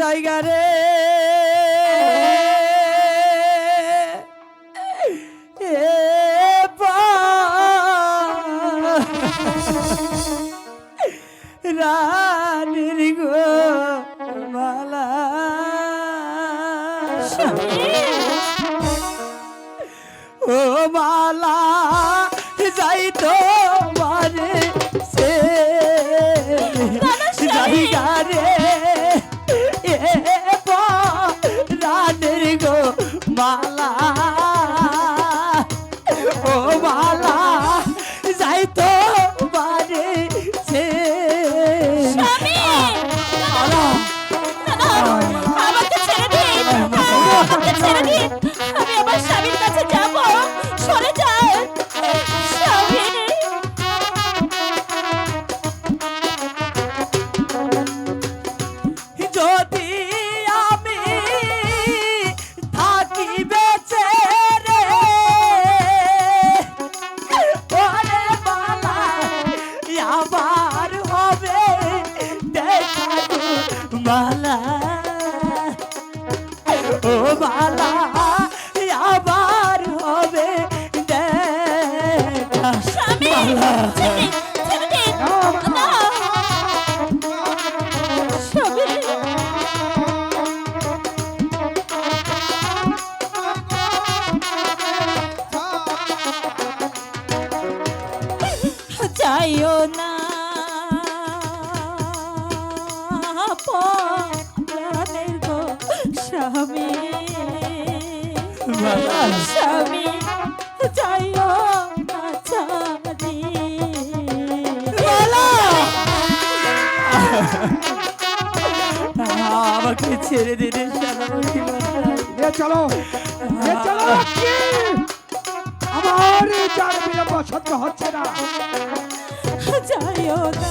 জায়গা রে। রানীর গো মালা ও মালা যাই মালা ও মালা আবার হবে দেখা। স্বামী। যাইও না। স্বামী। স্বামী যাইও না ছাড়ি আমাকে ছেড়ে এ চলো চলো আমার এই বিলম্ব সহ্য হচ্ছে না। যাইও না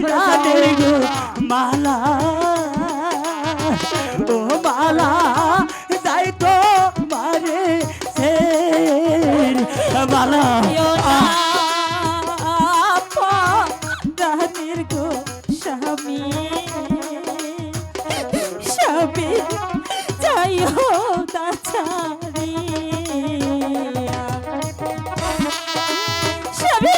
রাধের গো মালা। ও মালা যাই তো মারে সে মালা রানীর গো স্বামী। স্বামী যাইও না ছাড়িয়া স্বামী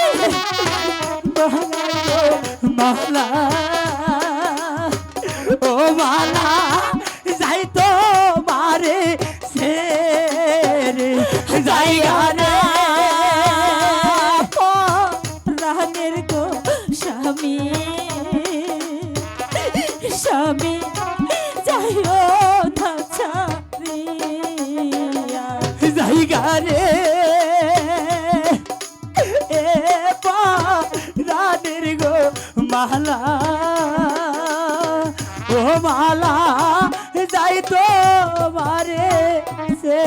মালা ও মালা যাই তো মারে সে।